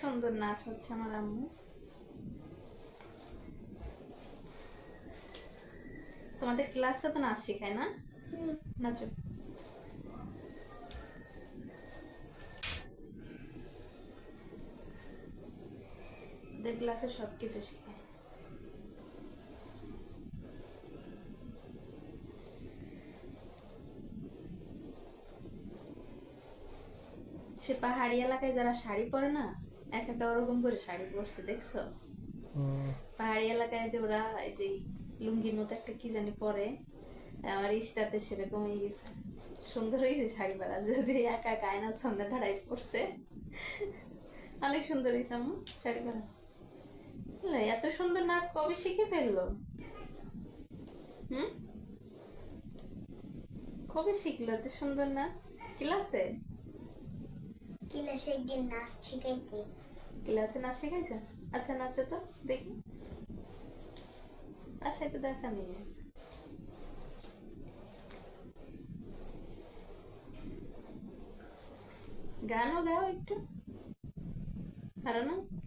সুন্দর নাচ হচ্ছে আমার আম্মু। তোমাদের ক্লাসে তো নাচ শেখায় না? নাচো। ওদের ক্লাসে সব কিছু শেখায়। সে পাহাড়ি এলাকায় যারা শাড়ি পরে না এক একটা ওরকম করে শাড়ি পরছে দেখছ? পাহাড়ি এলাকায় যে ওরা এই যে লুঙ্গির মতো একটা কি জানি পরে আমার ইস্টাতে সেরকম হয়ে গেছে। সুন্দর হয়েছে শাড়ি পরা যদি একা আয়নার সামনে দাঁড়াই পড়ছে অনেক সুন্দর হয়েছে আমার শাড়ি পরা। এত সুন্দর নাচ কবে শিখে ফেলল? হুম? কবে শিখলো এত সুন্দর নাচ? ক্লাসে? ক্লাসে একদিন নাচ ক্লাসে নাচ শিখাইছে? আচ্ছা নাচে তো, দেখি। দেখা নেই। গানও গাও একটু। পারো না?